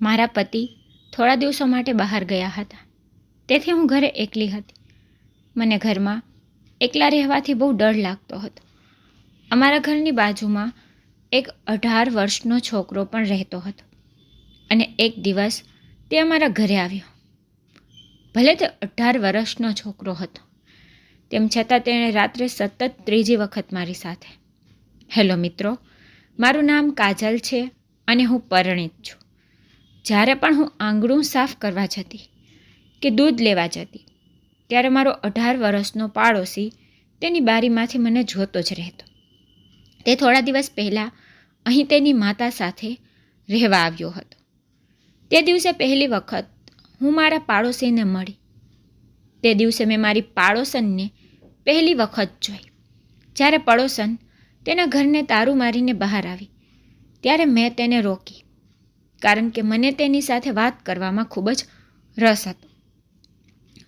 મારા પતિ થોડા દિવસો માટે બહાર ગયા હતા. તેથી હું ઘરે એકલી હતી. મને ઘરમાં એકલા રહેવાથી બહુ ડર લાગતો હતો. અમારા ઘરની બાજુમાં એક અઢાર વર્ષનો છોકરો પણ રહેતો હતો અને એક દિવસ તે અમારા ઘરે આવ્યો. ભલે તે અઢાર વર્ષનો છોકરો હતો, તેમ છતાં તેણે રાત્રે સતત ત્રીજી વખત મારી સાથે. હેલો મિત્રો, મારું નામ કાજલ છે અને હું પરણિત છું. જ્યારે પણ હું આંગળું સાફ કરવા જતી કે દૂધ લેવા જતી, ત્યારે મારો અઢાર વર્ષનો પાડોશી તેની બારીમાંથી મને જોતો જ રહેતો. તે થોડા દિવસ પહેલાં અહીં તેની માતા સાથે રહેવા આવ્યો હતો. તે દિવસે પહેલી વખત હું મારા પાડોશીને મળી. તે દિવસે મેં મારી પાડોશનને પહેલી વખત જોઈ. જ્યારે પડોશન તેના ઘરને તારું મારીને બહાર આવી, ત્યારે મેં તેને રોકી. કારણ કે મને તેની સાથે વાત કરવામાં ખૂબ જ રસ હતો.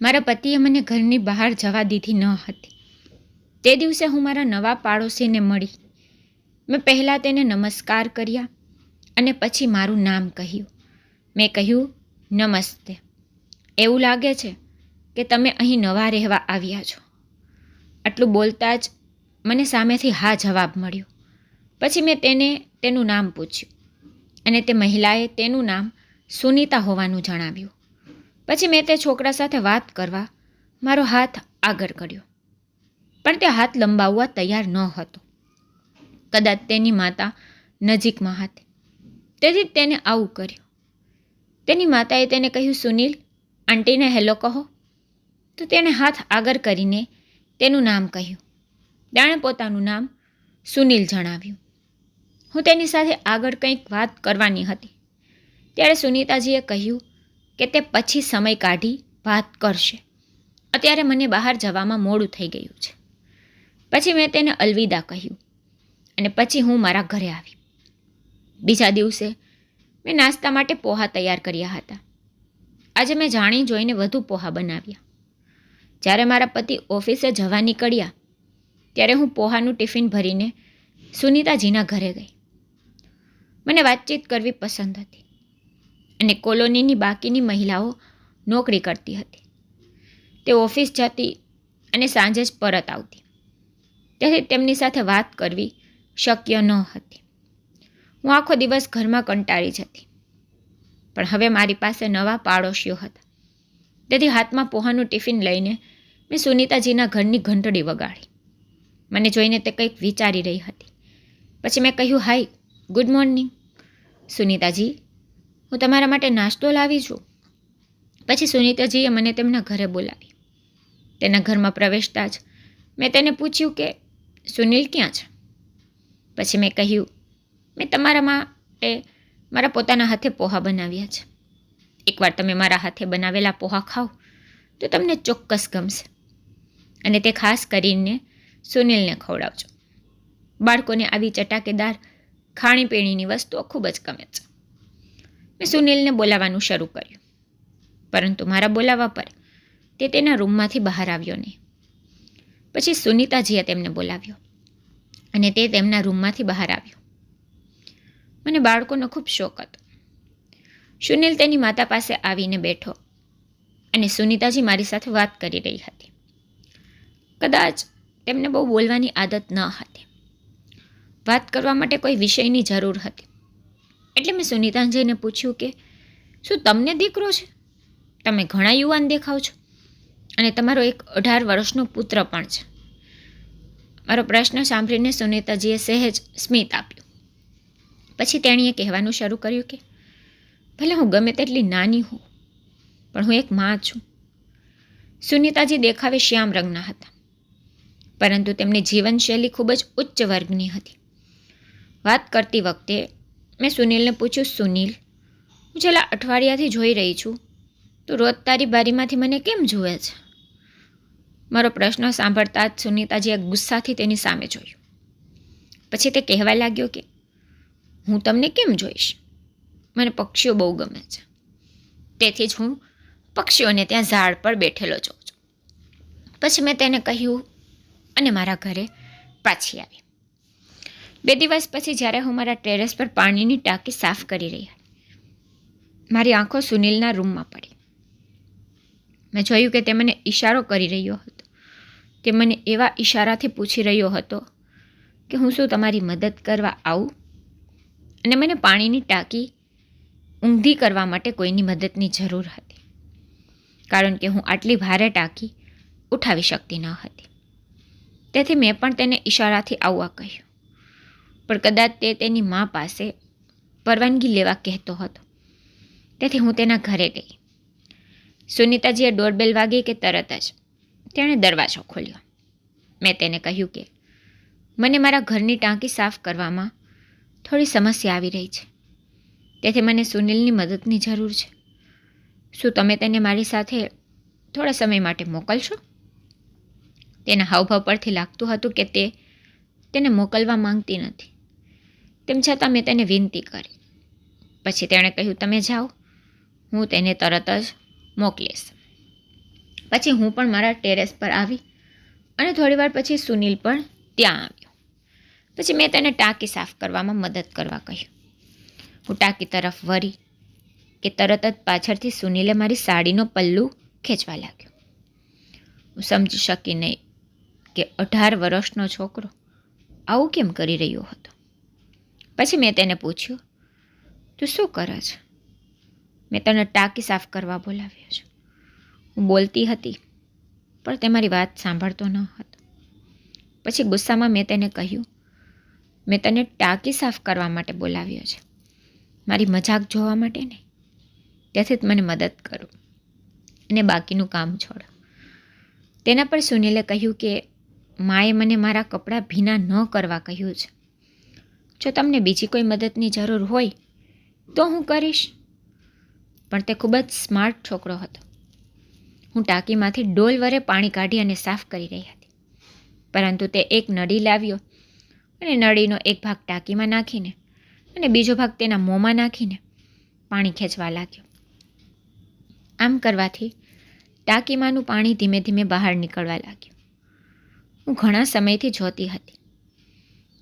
મારા પતિએ મને ઘરની બહાર જવા દીધી ન હતી. તે દિવસે હું મારા નવા પાડોશીને મળી. મેં પહેલાં તેને નમસ્કાર કર્યા અને પછી મારું નામ કહ્યું. મેં કહ્યું, નમસ્તે. એવું લાગે છે કે તમે અહીં નવા રહેવા આવ્યા છો. આટલું બોલતા જ મને સામેથી હા જવાબ મળ્યો. પછી મેં તેને તેનું નામ પૂછ્યું. અને તે મહિલાએ તેનું નામ સુનીતા હોવાનું જણાવ્યું. પછી મેં તે છોકરા સાથે વાત કરવા મારો હાથ આગળ કર્યો. પણ તે હાથ લંબાવવા તૈયાર ન હતો. કદાચ તેની માતા નજીકમાં હતી. તેથી તેને આવું કર્યું. તેની માતાએ તેને કહ્યું, સુનિલ, આંટીને હેલો કહો. તો તેણે હાથ આગળ કરીને તેનું નામ કહ્યું. તેણે પોતાનું નામ સુનિલ જણાવ્યું. હું તેની સાથે આગળ કંઈક વાત કરવાની હતી. ત્યારે સુનીતાજીએ કહ્યું કે તે પછી સમય કાઢી વાત કરશે. અત્યારે મને બહાર જવામાં મોડું થઈ ગયું છે. પછી મેં તેને અલવિદા કહ્યું અને પછી હું મારા ઘરે આવી. બીજા દિવસે મેં નાસ્તા માટે પોહા તૈયાર કર્યા હતા. આજે મેં જાણી જોઈને વધુ પોહા બનાવ્યા. જ્યારે મારા પતિ ઓફિસે જવા નીકળ્યા, ત્યારે હું પોહાનું ટિફિન ભરીને સુનીતાજીના ઘરે ગઈ. મને વાતચીત કરવી પસંદ હતી અને કોલોનીની બાકીની મહિલાઓ નોકરી કરતી હતી. તે ઓફિસ જતી અને સાંજે જ પરત આવતી. તેથી તેમની સાથે વાત કરવી શક્ય ન હતી. હું આખો દિવસ ઘરમાં કંટાળી જતી. પણ હવે મારી પાસે નવા પાડોશીઓ હતા. તેથી હાથમાં પોહાનું ટિફિન લઈને મેં સુનીતાજીના ઘરની ઘંટડી વગાડી. મને જોઈને તે કંઈક વિચારી રહી હતી. પછી મેં કહ્યું, હાય ગુડ મોર્નિંગ સુનિતાજી, હું તમારા માટે નાસ્તો લાવી છું. પછી સુનીતાજીએ મને તેમના ઘરે બોલાવી. તેના ઘરમાં પ્રવેશતા જ મેં તેને પૂછ્યું કે, સુનિલ ક્યાં છે? પછી મેં કહ્યું, મેં તમારા માટે મારા પોતાના હાથે પોહા બનાવ્યા છે. એકવાર તમે મારા હાથે બનાવેલા પોહા ખાઓ, તો તમને ચોક્કસ ગમશે. અને તે ખાસ કરીને સુનિલને ખવડાવજો. બાળકોને આવી ચટાકેદાર ખાણીપીણીની વસ્તુઓ ખૂબ જ ગમે છે. મેં સુનિલને બોલાવવાનું શરૂ કર્યું. પરંતુ મારા બોલાવવા પર તે તેના રૂમમાંથી બહાર આવ્યો નહીં. પછી સુનિતાજીએ તેમને બોલાવ્યો અને તે તેમના રૂમમાંથી બહાર આવ્યો. મને બાળકોનો ખૂબ શોખ હતો. સુનિલ તેની માતા પાસે આવીને બેઠો અને સુનિતાજી મારી સાથે વાત કરી રહી હતી. કદાચ તેમને બહુ બોલવાની આદત ન હતી. વાત કરવા માટે કોઈ વિષયની જરૂર હતી. એટલે મેં સુનીતાજીને પૂછ્યું કે, શું તમને દીકરો છે? તમે ઘણા યુવાન દેખાવ છો અને તમારો એક અઢાર વર્ષનો પુત્ર પણ છે. મારો પ્રશ્ન સાંભળીને સુનીતાજીએ સહેજ સ્મિત આપ્યું. પછી તેણીએ કહેવાનું શરૂ કર્યું કે, ભલે હું ગમે તેટલી નાની હોઉં, પણ હું એક માં છું. સુનીતાજી દેખાવે શ્યામ રંગના હતા. પરંતુ તેમની જીવનશૈલી ખૂબ જ ઉચ્ચ વર્ગની હતી. વાત કરતી વખતે મેં સુનિલને પૂછ્યું, સુનિલ, હું છેલ્લા અઠવાડિયાથી જોઈ રહી છું. તું રોજ તારી બારીમાંથી મને કેમ જુએ છે? મારો પ્રશ્ન સાંભળતા જ સુનિતાજીએ ગુસ્સાથી તેની સામે જોયું. પછી તે કહેવા લાગ્યો કે, હું તમને કેમ જોઈશ? મને પક્ષીઓ બહુ ગમે છે. તેથી જ હું પક્ષીઓને ત્યાં ઝાડ પર બેઠેલો જોઉં છું. પછી મેં તેને કહ્યું અને મારા ઘરે પાછી આવી. બે દિવસ પછી જ્યારે હું મારા ટેરેસ પર પાણીની ટાંકી સાફ કરી રહી મારી આંખો સુનિલના રૂમમાં પડી. મેં જોયું કે તે મને ઈશારો કરી રહ્યો હતો. તે મને એવા ઈશારાથી પૂછી રહ્યો હતો કે હું શું તમારી મદદ કરવા આવું? અને મને પાણીની ટાંકી ઊંધી કરવા માટે કોઈની મદદની જરૂર હતી, કારણ કે હું આટલી ભારે ટાંકી ઉઠાવી શકતી ન હતી. તેથી મેં પણ તેને ઈશારાથી આવવા કહ્યું. પણ કદાચ તે તેની મા પાસે પરવાનગી લેવા કહેતો હતો. તેથી હું તેના ઘરે ગઈ. સુનિતાજીએ ડોરબેલ વાગી કે તરત જ તેણે દરવાજો ખોલ્યો. મેં તેને કહ્યું કે, મને મારા ઘરની ટાંકી સાફ કરવામાં થોડી સમસ્યા આવી રહી છે. તેથી મને સુનિલની મદદની જરૂર છે. શું તમે તેને મારી સાથે થોડા સમય માટે મોકલશો? તેના હાવભાવ પરથી લાગતું હતું કે તે તેને મોકલવા માંગતી નથી. તેમ છતાં મેં તેને વિનંતી કરી. પછી તેણે કહ્યું, તમે જાઓ, હું તેને તરત જ મોકલીશ. પછી હું પણ મારા ટેરેસ પર આવી અને થોડીવાર પછી સુનિલ પણ ત્યાં આવ્યો. પછી મેં તેને ટાંકી સાફ કરવામાં મદદ કરવા કહ્યું. હું ટાંકી તરફ વળી કે તરત જ પાછળથી સુનિલે મારી સાડીનો પલ્લુ ખેંચવા લાગ્યો. હું સમજી શકી નહીં કે અઢાર વર્ષનો છોકરો આવું કેમ કરી રહ્યો હતો? પછી મેં તેને પૂછ્યું, તું શું કરે છે? મેં તને ટાંકી સાફ કરવા બોલાવ્યો છે. હું બોલતી હતી, પણ તે મારી વાત સાંભળતો ન હતો. પછી ગુસ્સામાં મેં તેને કહ્યું, મેં તને ટાંકી સાફ કરવા માટે બોલાવ્યો છે. મારી મજાક જોવા માટે નહીં. તેથી જ મને મદદ કરો અને બાકીનું કામ છોડ. તેના પર સુનિલે કહ્યું કે, માએ મને મારા કપડાં ભીના ન કરવા કહ્યું છે. જો તમને બીજી કોઈ મદદની જરૂર હોય, તો હું કરીશ. પણ તે ખૂબ જ સ્માર્ટ છોકરો હતો. હું ટાંકીમાંથી ડોલ વરે પાણી કાઢી અને સાફ કરી રહી હતી. પરંતુ તે એક નળી લાવ્યો અને નળીનો એક ભાગ ટાંકીમાં નાખીને અને બીજો ભાગ તેના મોંમાં નાખીને પાણી ખેંચવા લાગ્યો. આમ કરવાથી ટાંકીમાંનું પાણી ધીમે ધીમે બહાર નીકળવા લાગ્યું. હું ઘણા સમયથી જોતી હતી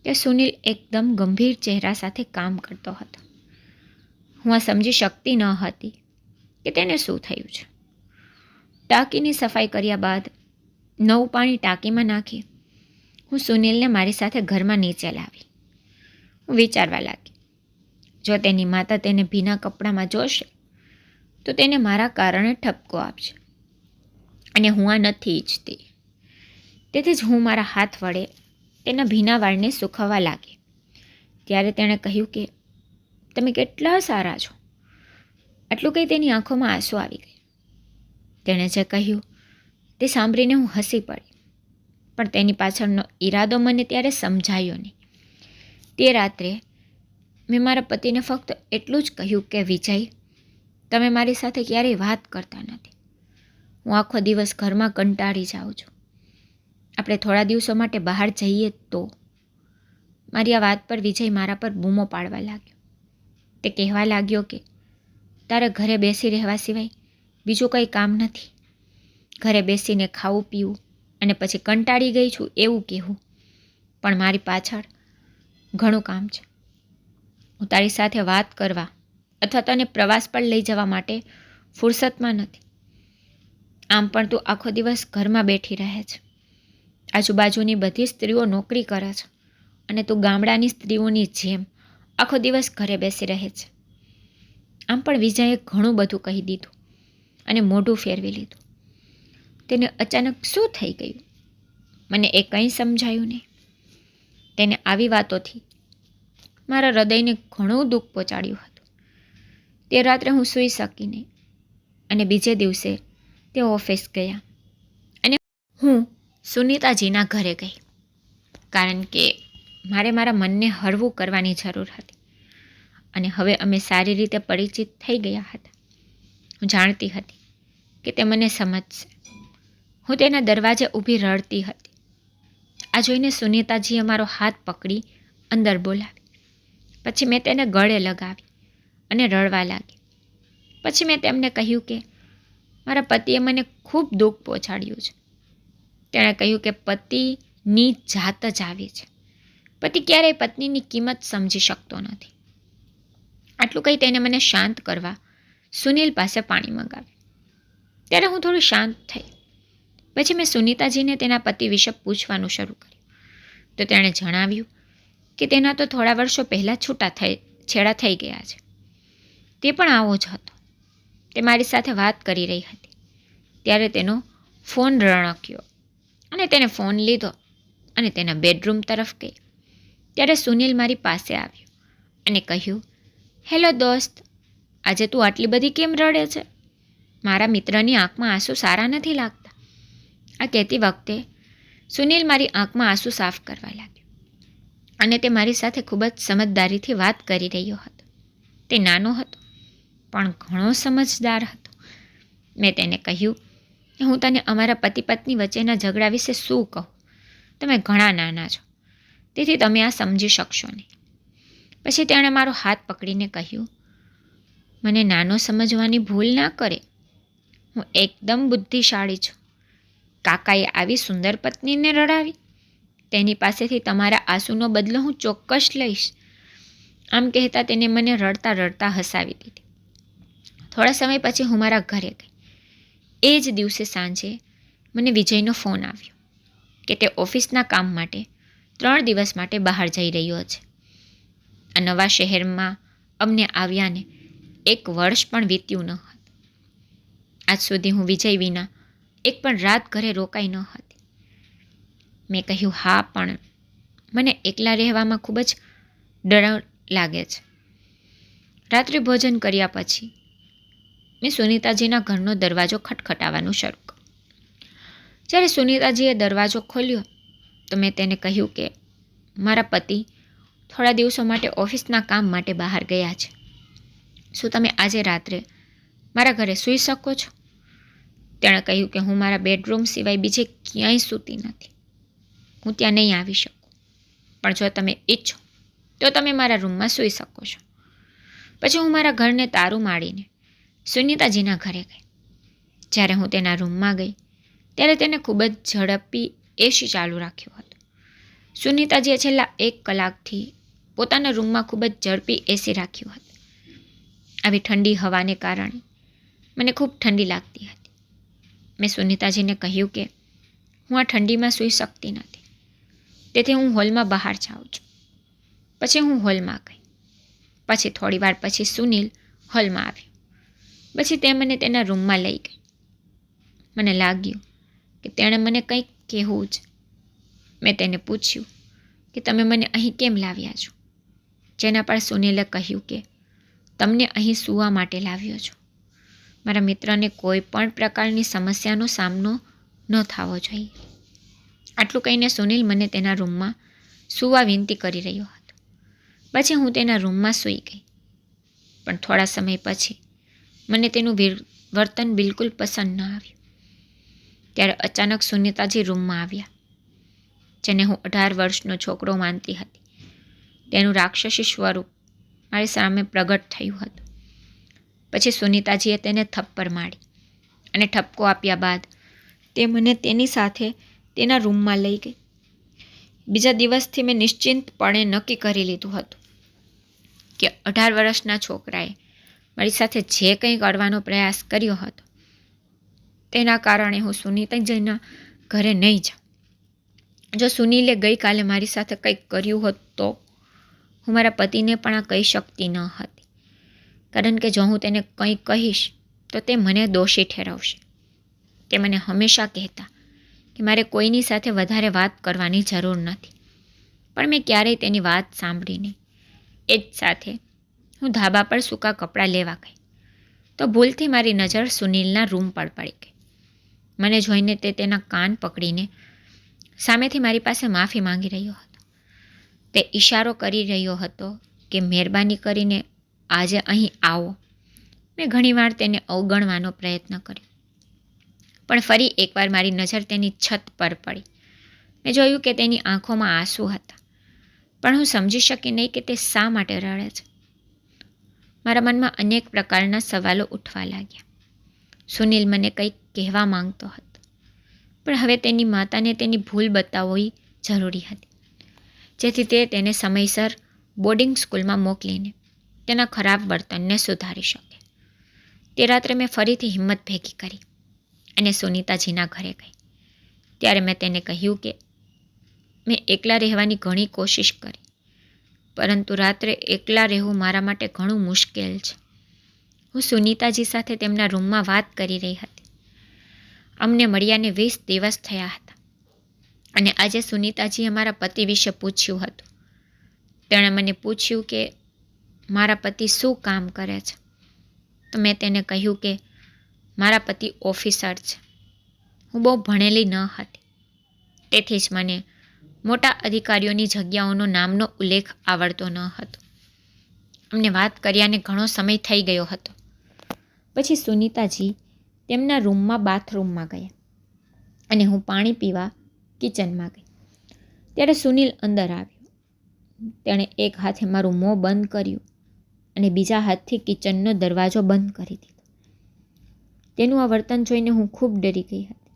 કે સુનિલ એકદમ ગંભીર ચહેરા સાથે કામ કરતો હતો. હું આ સમજી શકતી ન હતી કે તેને શું થયું છે. ટાંકીની સફાઈ કર્યા બાદ નવું પાણી ટાંકીમાં નાખી હું સુનિલને મારી સાથે ઘરમાં નીચે લાવી. હું વિચારવા લાગી, જો તેની માતા તેને ભીના કપડામાં જોશે, તો તેને મારા કારણે ઠપકો આપશે. અને હું આ નથી ઈચ્છતી. તેથી જ હું મારા હાથ વડે તેના ભીના વાળને સુખાવા લાગી. ત્યારે તેણે કહ્યું કે, તમે કેટલા સારા છો. આટલું કંઈ તેની આંખોમાં આંસુ આવી ગઈ. તેણે જે કહ્યું, તે સાંભળીને હું હસી પડી. પણ તેની પાછળનો ઈરાદો મને ત્યારે સમજાયો નહીં. તે રાત્રે મેં મારા પતિને ફક્ત એટલું જ કહ્યું કે, વિજય, તમે મારી સાથે ક્યારેય વાત કરતા નથી. હું આખો દિવસ ઘરમાં કંટાળી જાઉં છું. આપણે થોડા દિવસો માટે બહાર જઈએ તો મારી આ વાત પર વિજય મારા પર બૂમો પાડવા લાગ્યો. તે કહેવા લાગ્યો કે, તારે ઘરે બેસી રહેવા સિવાય બીજું કંઈ કામ નથી. ઘરે બેસીને ખાવું, પીવું અને પછી કંટાળી ગઈ છું એવું કહેવું. પણ મારી પાછળ ઘણું કામ છે. હું તારી સાથે વાત કરવા અથવા તને પ્રવાસ પર લઈ જવા માટે ફુરસતમાં નથી. આમ પણ તું આખો દિવસ ઘરમાં બેઠી રહે છે. આજુબાજુની બધી સ્ત્રીઓ નોકરી કરે છે અને તું ગામડાની સ્ત્રીઓની જેમ આખો દિવસ ઘરે બેસી રહે છે. આમ પણ વિજયે ઘણું બધું કહી દીધું અને મોઢું ફેરવી લીધું. તેને અચાનક શું થઈ ગયું? મને એ કંઈ સમજાયું નહીં. તેને આવી વાતોથી મારા હૃદયને ઘણું દુઃખ પહોંચાડ્યું હતું. તે રાત્રે હું સૂઈ શકી નહીં અને બીજે દિવસે તે ઓફિસ ગયા અને હું સુનીતાજીના ઘરે ગઈ. કારણ કે મારે મારા મનને હળવું કરવાની જરૂર હતી. અને હવે અમે સારી રીતે પરિચિત થઈ ગયા હતા. હું જાણતી હતી કે તે મને સમજશે. હું તેના દરવાજે ઊભી રડતી હતી. આ જોઈને સુનીતાજીએ મારો હાથ પકડી અંદર બોલાવી. પછી મેં તેને ગળે લગાવી અને રડવા લાગી. પછી મેં તેમને કહ્યું કે, મારા પતિએ મને ખૂબ દુઃખ પહોંચાડ્યું છે. તેણે કહ્યું કે પતિની જાત જ આવી છે. પતિ ક્યારેય પત્નીની કિંમત સમજી શકતો નથી. આટલું કંઈ તેને મને શાંત કરવા સુનિલ પાસે પાણી મંગાવ્યું. ત્યારે હું થોડી શાંત થઈ. પછી મેં સુનિતાજીને તેના પતિ વિશે પૂછવાનું શરૂ કર્યું. તો તેણે જણાવ્યું કે તેના તો થોડા વર્ષો પહેલાં છૂટા થઈ, છેડા થઈ ગયા છે. તે પણ આવો જ હતો. તે મારી સાથે વાત કરી રહી હતી. ત્યારે તેનો ફોન રણક્યો. અને તેને ફોન લીધો અને તેના બેડરૂમ તરફ ગઈ. ત્યારે સુનિલ મારી પાસે આવ્યો અને કહ્યું, હેલો દોસ્ત, આજે તું આટલી બધી કેમ રડે છે? મારા મિત્રની આંખમાં આંસુ સારા નથી લાગતા. આ કહેતી વખતે સુનિલ મારી આંખમાં આંસુ સાફ કરવા લાગ્યો અને તે મારી સાથે ખૂબ જ સમજદારીથી વાત કરી રહ્યો હતો. તે નાનો હતો, પણ ઘણો સમજદાર હતો. મેં તેને કહ્યું હું તને અમારા પતિ પત્ની વચ્ચેના ઝઘડા વિશે શું કહું? તમે ઘણા નાના છો. તેથી તમે આ સમજી શકશો નહીં. પછી તેણે મારો હાથ પકડીને કહ્યું, મને નાનો સમજવાની ભૂલ ના કરે. હું એકદમ બુદ્ધિશાળી છું. કાકાએ આવી સુંદર પત્નીને રડાવી. તેની પાસેથી તમારા આંસુનો બદલો હું ચોક્કસ લઈશ. આમ કહેતા તેને મને રડતા રડતા હસાવી દીધી. થોડા સમય પછી હું મારા ઘરે ગઈ. એ જ દિવસે સાંજે મને વિજયનો ફોન આવ્યો કે તે ઓફિસના કામ માટે ત્રણ દિવસ માટે બહાર જઈ રહ્યો છે. આ નવા શહેરમાં અમને આવ્યાને એક વર્ષ પણ વીત્યું ન હતું. આજ સુધી હું વિજય વિના એક પણ રાત ઘરે રોકાઈ ન હતી. મેં કહ્યું, હા, પણ મને એકલા રહેવામાં ખૂબ જ ડર લાગે છે. રાત્રિ ભોજન કર્યા પછી મેં સુનીતાજીના ઘરનો દરવાજો ખટખટાવવાનું શરૂ કર્યું. જ્યારે સુનીતાજીએ દરવાજો ખોલ્યો, તો મેં તેને કહ્યું કે, મારા પતિ થોડા દિવસો માટે ઓફિસના કામ માટે બહાર ગયા છે. શું તમે આજે રાત્રે મારા ઘરે સૂઈ શકો છો? તેણે કહ્યું કે, હું મારા બેડરૂમ સિવાય બીજે ક્યાંય સૂતી નથી. હું ત્યાં નહીં આવી શકું. પણ જો તમે ઈચ્છો, તો તમે મારા રૂમમાં સૂઈ શકો છો. પછી હું મારા ઘરને તારું માડીને સુનિતાજીના ઘરે ગઈ. જ્યારે હું તેના રૂમમાં ગઈ, ત્યારે તેને ખૂબ જ ઝડપી એસી ચાલુ રાખ્યો હતો. સુનિતાજીએ છેલ્લા એક કલાકથી પોતાના રૂમમાં ખૂબ જ ઝડપી એસી રાખ્યું હતું. આવી ઠંડી હવાને કારણે મને ખૂબ ઠંડી લાગતી હતી. મેં સુનિતાજીને કહ્યું કે હું આ ઠંડીમાં સૂઈ શકતી નથી. તેથી હું હોલમાં બહાર જાઉં છું. પછી હું હોલમાં ગઈ. પછી થોડી વાર પછી સુનિલ હોલમાં આવ્યો પછી તે મને તેના રૂમમાં લઈ ગઈ. મને લાગ્યું કે તેણે મને કંઈક કહેવું જ. મેં તેને પૂછ્યું કે તમે મને અહીં કેમ લાવ્યા છો? જેના પર સુનિલે કહ્યું કે, તમને અહીં સૂવા માટે લાવ્યો છું. મારા મિત્રને કોઈ પણ પ્રકારની સમસ્યાનો સામનો ન થવો જોઈએ. આટલું કહીને સુનિલ મને તેના રૂમમાં સૂવા વિનંતી કરી રહ્યો હતો. પછી હું તેના રૂમમાં સૂઈ ગઈ. પણ થોડા સમય પછી મને તેનું વર્તન બિલકુલ પસંદ ન આવ્યું. ત્યારે અચાનક સુનિતાજી રૂમમાં આવ્યા, જેને હું અઢાર વર્ષનો છોકરો માનતી હતી. તેનું રાક્ષસી સ્વરૂપ મારી સામે પ્રગટ થયું હતું. પછી સુનિતાજીએ તેને થપ્પડ મારી અને ઠપકો આપ્યા બાદ તે મને તેની સાથે તેના રૂમમાં લઈ ગઈ. બીજા દિવસથી મેં નિશ્ચિંતપણે નક્કી કરી લીધું હતું કે અઢાર વર્ષના છોકરાએ મારી સાથે જે કંઈ કરવાનો પ્રયાસ કર્યો હતો, તેના કારણે હું સુનિતાજીના ઘરે નહીં જાઉં. જો સુનિલે ગઈકાલે મારી સાથે કંઈક કર્યું હોત તો હું મારા પતિને પણ આ કહી શકતી ન હતી. કારણ કે જો હું તેને કંઈ કહીશ, તો તે મને દોષી ઠેરવશે. તે મને હંમેશા કહેતા કે મારે કોઈની સાથે વધારે વાત કરવાની જરૂર નથી. પણ મેં ક્યારેય તેની વાત સાંભળી નહીં. એ જ સાથે હું ધાબા પર સૂકા કપડાં લેવા ગઈ. તો ભૂલથી મારી નજર સુનિલના રૂમ પર પડી ગઈ. મને જોઈને તે તેના કાન પકડીને સામેથી મારી પાસે માફી માંગી રહ્યો હતો. તે ઈશારો કરી રહ્યો હતો કે, મહેરબાની કરીને આજે અહીં આવો. મેં ઘણીવાર તેને અવગણવાનો પ્રયત્ન કર્યો. પણ ફરી એકવાર મારી નજર તેની છત પર પડી. મેં જોયું કે તેની આંખોમાં આંસુ હતા. પણ હું સમજી શકી નહીં કે તે શા માટે રડે છે. મારા મનમાં અનેક પ્રકારના સવાલો ઉઠવા લાગ્યા. સુનિલ મને કંઈક કહેવા માંગતો હતો. પણ હવે તેની માતાને તેની ભૂલ બતાવવી જરૂરી હતી. જેથી તે તેને સમયસર બોર્ડિંગ સ્કૂલમાં મોકલીને તેના ખરાબ વર્તનને સુધારી શકે. તે રાત્રે મેં ફરીથી હિંમત ભેગી કરી અને સુનીતાજીના ઘરે ગઈ. ત્યારે મેં તેને કહ્યું કે મેં એકલા રહેવાની ઘણી કોશિશ કરી. પરંતુ રાત્રે એકલા રહેવું મારા માટે ઘણું મુશ્કેલ છે. હું સુનીતાજી સાથે તેમના રૂમમાં વાત કરી રહી હતી. અમને મળ્યાને વીસ દિવસ થયા હતા. અને આજે સુનીતાજીએ મારા પતિ વિશે પૂછ્યું હતું. તેણે મને પૂછ્યું કે, મારા પતિ શું કામ કરે છે? તો મેં તેને કહ્યું કે, મારા પતિ ઓફિસર છે. હું બહુ ભણેલી ન હતી. તેથી જ મને મોટા અધિકારીઓની જગ્યાઓનો નામનો ઉલ્લેખ આવડતો ન હતો. અમને વાત કર્યાને ઘણો સમય થઈ ગયો હતો. પછી સુનીતાજી તેમના રૂમમાં બાથરૂમમાં ગયા અને હું પાણી પીવા કિચનમાં ગઈ. ત્યારે સુનિલ અંદર આવ્યો. તેણે એક હાથે મારું મોં બંધ કર્યું અને બીજા હાથથી કિચનનો દરવાજો બંધ કરી દીધો. તેનું આ વર્તન જોઈને હું ખૂબ ડરી ગઈ હતી.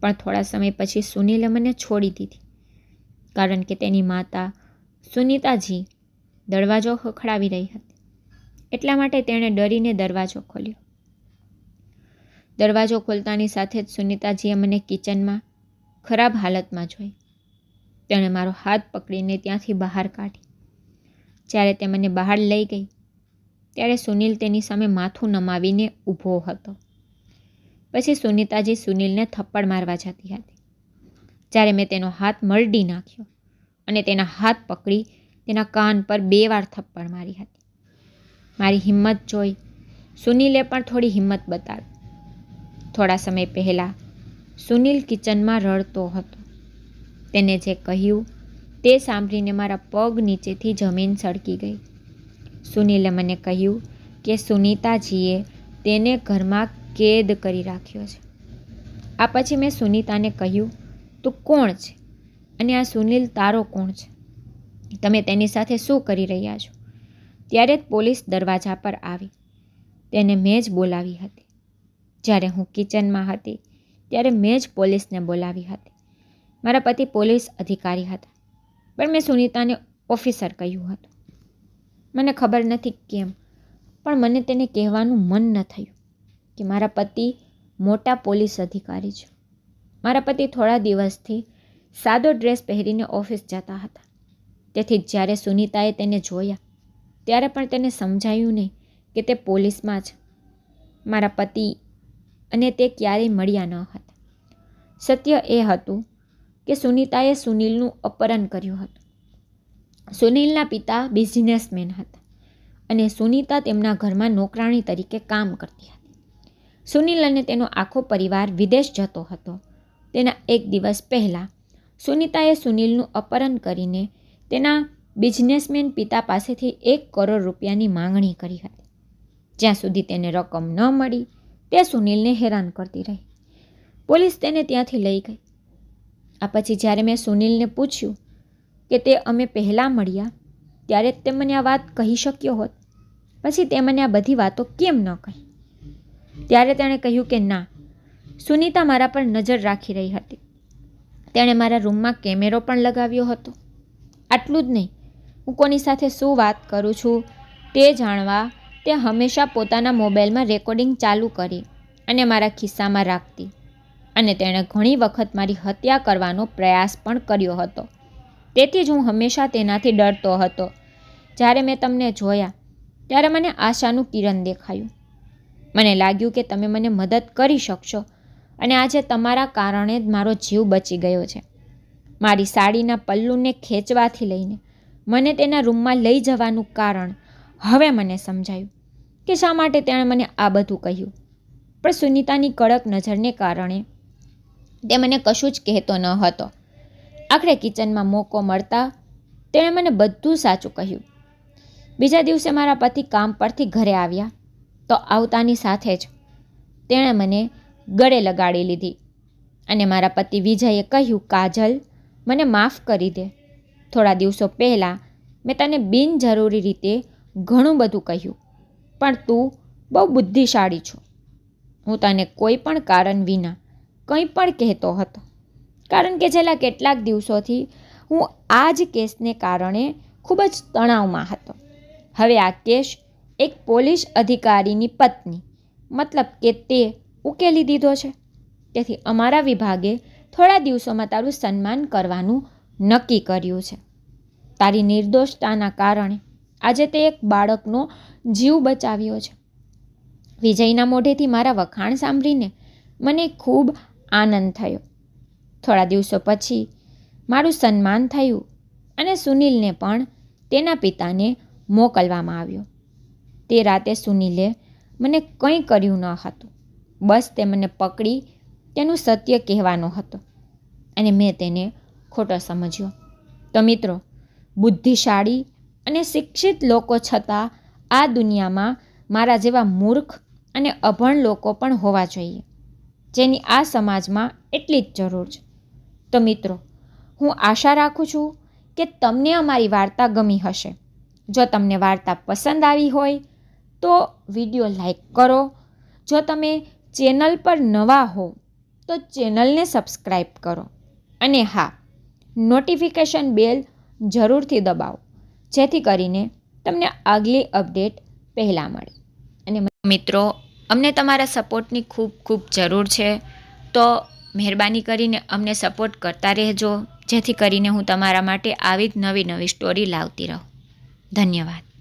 પણ થોડા સમય પછી સુનિલે મને છોડી દીધી. કારણ કે તેની માતા સુનીતાજી દરવાજો ખખડાવી રહી હતી. એટલા માટે તેણે ડરીને દરવાજો ખોલ્યો. દરવાજો ખોલતાની સાથે જ સુનિતાજીએ મને કિચનમાં ખરાબ હાલતમાં જોઈ. તેણે મારો હાથ પકડીને ત્યાંથી બહાર કાઢી. જ્યારે તે મને બહાર લઈ ગઈ, ત્યારે સુનિલ તેની સામે માથું નમાવીને ઊભો હતો. પછી સુનીતાજી સુનિલને થપ્પડ મારવા જતી હતી. જ્યારે મેં તેનો હાથ મરડી નાખ્યો અને તેના હાથ પકડી, તેના કાન પર બે વાર થપ્પડ મારી હતી. મારી હિંમત જોઈ સુનિલે પણ થોડી હિંમત બતાવી. થોડા સમય પહેલાં સુનિલ કિચનમાં રડતો હતો. તેને જે કહ્યું તે સાંભળીને મારા પગ નીચેથી જમીન સળકી ગઈ. સુનિલે મને કહ્યું કે સુનીતાજીએ તેને ઘરમાં કેદ કરી રાખ્યો છે. આ પછી મેં સુનીતાને કહ્યું તું કોણ છે? અને આ સુનિલ તારો કોણ છે? તમે તેની સાથે શું કરી રહ્યા છો? ત્યારે જ પોલીસ દરવાજા પર આવી. તેને મેં જ બોલાવી હતી. જ્યારે હું કિચનમાં હતી, ત્યારે મેં જ પોલીસને બોલાવી હતી. મારા પતિ પોલીસ અધિકારી હતા. પણ મેં સુનીતાને ઓફિસર કહ્યું હતું. મને ખબર નથી કેમ, પણ મને તેને કહેવાનું મન ન થયું કે મારા પતિ મોટા પોલીસ અધિકારી છે. મારા પતિ થોડા દિવસથી સાદો ડ્રેસ પહેરીને ઓફિસ જતા હતા. તેથી જ્યારે સુનીતાએ તેને જોયા, ત્યારે પણ તેને સમજાયું નહીં કે તે પોલીસમાં જ મારા પતિ અને તે ક્યારેય મળ્યા ન હતા. સત્ય એ હતું કે સુનીતાએ સુનિલનું અપહરણ કર્યું હતું. સુનિલના પિતા બિઝનેસમેન હતા અને સુનીતા તેમના ઘરમાં નોકરાણી તરીકે કામ કરતી હતી. સુનિલ અને તેનો આખો પરિવાર વિદેશ જતો હતો તેના એક દિવસ પહેલાં, સુનિતાએ સુનિલનું અપહરણ કરીને તેના બિઝનેસમેન પિતા પાસેથી એક કરોડ રૂપિયાની માંગણી કરી હતી. જ્યાં સુધી તેને રકમ ન મળી, તે સુનિલને હેરાન કરતી રહી. પોલીસ તેને ત્યાંથી લઈ ગઈ. આ પછી જ્યારે મેં સુનિલને પૂછ્યું કે તે અમે પહેલાં મળ્યા, ત્યારે તે મને આ વાત કહી શક્યો હોત. પછી તે મને આ બધી વાતો કેમ ન કહી? ત્યારે તેણે કહ્યું કે ના સુનીતા મારા પર નજર રાખી રહી હતી. તેણે મારા રૂમમાં કેમેરો પણ લગાવ્યો હતો. આટલું જ નહીં, હું કોની સાથે શું વાત કરું છું તે જાણવા તે હંમેશા પોતાના મોબાઈલમાં રેકોર્ડિંગ ચાલુ કરી અને મારા ખિસ્સામાં રાખતી અને તેણે ઘણી વખત મારી હત્યા કરવાનો પ્રયાસ પણ કર્યો હતો. તેથી જ હું હંમેશા તેનાથી ડરતો હતો. જ્યારે મેં તમને જોયા, ત્યારે મને આશાનું કિરણ દેખાયું. મને લાગ્યું કે તમે મને મદદ કરી શકશો અને આજે તમારા કારણે જ મારો જીવ બચી ગયો છે. મારી સાડીના પલ્લુને ખેંચવાથી લઈને મને તેના રૂમમાં લઈ જવાનું કારણ હવે મને સમજાયું કે શા માટે તેણે મને આ બધું કહ્યું. પણ સુનીતાની કડક નજરને કારણે તે મને કશું જ કહેતો ન હતો. આખરે કિચનમાં મોકો મળતા તેણે મને બધું સાચું કહ્યું. બીજા દિવસે મારા પતિ કામ પરથી ઘરે આવ્યા તો આવતાની સાથે જ તેણે મને ગળે લગાડી લીધી. અને મારા પતિ વિજયે કહ્યું, કાજલ, મને માફ કરી દે. થોડા દિવસો પહેલાં મેં તને બિનજરૂરી રીતે ઘણું બધું કહ્યું, પણ તું બહુ બુદ્ધિશાળી છો. હું તને કોઈ પણ કારણ વિના કંઈ પણ કહેતો હતો. કારણ કે છેલ્લા કેટલાક દિવસોથી હું આ જ કેસને કારણે ખૂબ જ તણાવમાં હતો. હવે આ કેસ એક પોલીસ અધિકારીની પત્ની, મતલબ કે તે ઉકેલી દીધો છે. તેથી અમારા વિભાગે થોડા દિવસોમાં તારું સન્માન કરવાનું નક્કી કર્યું છે. તારી નિર્દોષતાના કારણે આજે તે એક બાળકનો જીવ બચાવ્યો છે. વિજયના મોઢેથી મારા વખાણ સાંભળીને મને ખૂબ આનંદ થયો. થોડા દિવસો પછી મારું સન્માન થયું અને સુનિલને પણ તેના પિતાને મોકલવામાં આવ્યો. તે રાતે સુનિલે મને કંઈ કર્યું ન હતું. બસ તે મને પકડી તેનું સત્ય કહેવાનો હતો અને મેં તેને ખોટો સમજ્યો. તો મિત્રો, બુદ્ધિશાળી અને શિક્ષિત લોકો છતાં આ દુનિયામાં મારા જેવા મૂર્ખ અને અભણ લોકો પણ હોવા જોઈએ, જેની આ સમાજમાં એટલી જ જરૂર છે. તો મિત્રો, હું આશા રાખું છું કે તમને અમારી વાર્તા ગમી હશે. જો તમને વાર્તા પસંદ આવી હોય તો વીડિયો લાઈક કરો. જો તમે ચેનલ પર નવા હો તો ચેનલને સબસ્ક્રાઈબ કરો. અને હા, નોટિફિકેશન બેલ જરૂરથી દબાવો, જેથી કરીને તમને આગલી અપડેટ પહેલાં મળે. અને મિત્રો, અમને તમારા સપોર્ટની ખૂબ ખૂબ જરૂર છે. તો મહેરબાની કરીને અમને સપોર્ટ કરતા રહેજો, જેથી કરીને હું તમારા માટે આવી જ નવી નવી સ્ટોરી લાવતી રહું. ધન્યવાદ.